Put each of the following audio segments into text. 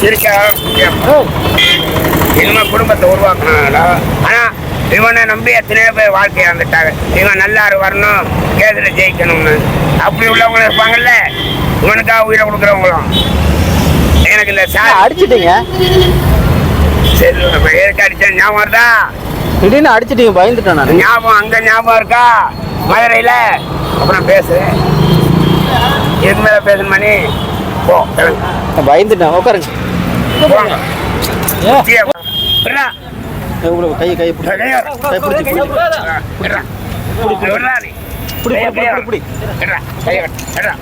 சிரிக்க இனிமே குடும்பத்தை உருவாக்கணும் ஆனா இவனை நம்பி எத்தனையோ பேர் வாழ்க்கையை வந்துட்டாங்க இவன் நல்லாரு வரணும் கேதுல ஜெயிக்கணும்னு. அப்படி உள்ளவங்களும் இருப்பாங்கல்ல? இவனுக்காக உயிரை கொடுக்குறவங்களும். எனக்கு இந்த சார் அடிச்சிட்டீங்க? சரி ஏற்க அடிச்சா ஞாபகம் வருதா? திடீர்னு அடிச்சிட்டீங்க பயந்துட்டேன் நான். ஞாபகம் அங்க ஞாபகம் இருக்கா? மதுரையில? அப்புறம் பேசு எதுக்கு மேல பேசணுமா கிளம்பு. பயந்துட்டேன். உட்காருங்க. இவ்வளவு கை கை. கை பிடிச்சி.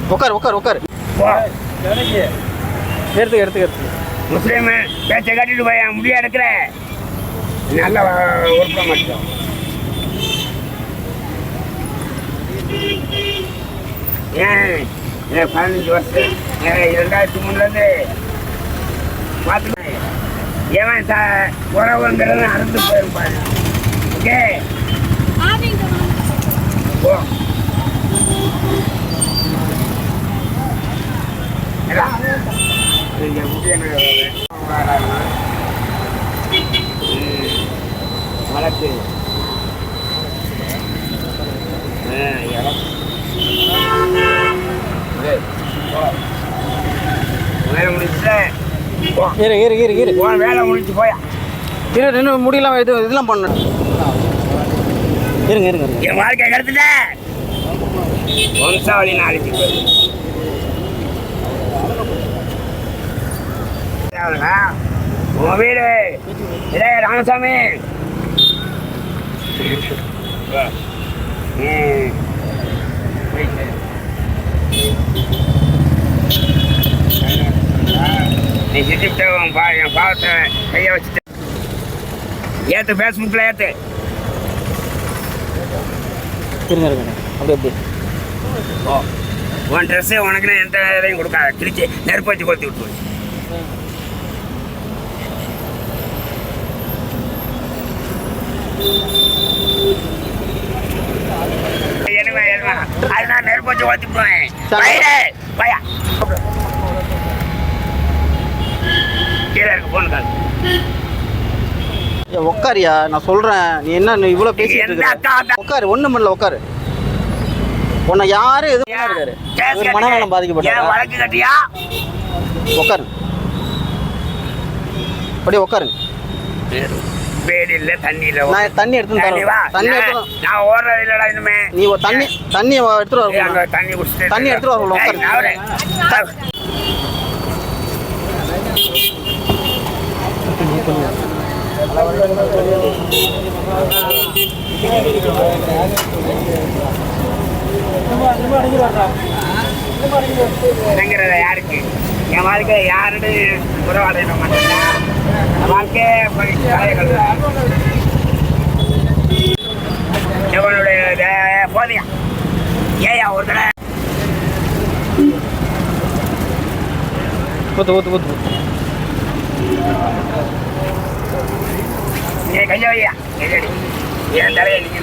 உட்காரு உட்காரு உட்காரு. போ. எடுத்து எடுத்து எடுத்து முஸ்லீம் பேச்சை கட்டிட்டு போய் முடியா இருக்கிற நல்ல உறுப்ப மட்டும். ஏன் ஏன் பதினஞ்சு வருஷம். ஏன் இரண்டாயிரத்தி மூணுலேருந்து பார்த்துக்கேன் ஏன் ச உறவுங்கிறது அறுந்து போயிருப்பாரு. ஓகே? ஓ வளர்த்து. இங்க முடிய வழக்கு வேலை முடிச்சுல போ இரு இரு இரு இரு. வேலை முடிச்சு போயா. இரு இன்னும் முடியலாம் இது இதெல்லாம் பண்ணணும் இருங்க இருங்க என் வாழ்க்கை கருத்துட்ட வம்சாவளி நாளைக்கு உன் வீடு. இதே ராமசாமி. உன் பா என் பாவத்தை கையை வச்சுட்டு ஏத்து ஃபேஸ்புக்கில் அப்படி அப்படி ஓ உன் ட்ரெஸ்ஸு உனக்கு எந்த இதையும் கொடுக்காத. கிழிச்சு நெருப்பு வச்சு கொளுத்தி விட்டு எருமை, எருமை. அது நான் நெருப்பு வச்சு கொளுத்தி. பயிரு, பயா. ஏய், உட்காரியா நான் சொல்றேன். நீ என்ன நீ இவ்வளவு பேசிட்டு எந்த இருக்க? உட்காரு ஒண்ணும் பண்ணல உட்காரு உன்னை எதுவும் பண்ணாரு கேஸ் ஒரு மனநலம் பாதிக்கப்பட்டாரா? வழக்கு கட்டியா? உட்காரு அப்படியே உட்காருங்க நான் தண்ணி எடுத்து தரேன். தண்ணி நான் எடுத்து நான் ஓடுறது இல்லடா இனிமே. நீ தண்ணி தண்ணி எடுத்துட்டு வர தண்ணி எடுத்துட்டு வர உட்காரு. நவரு. யாருக்கு? என் வாழ்க்கை யாருன்னு உறவாடைய மாட்டேன். என் எவனுடைய போதையா? ஏயா ஒரு தடவை. ஊத்து ஊத்து ஊத்து. நீ கைய வையா கையடி என் தலையை நீங்க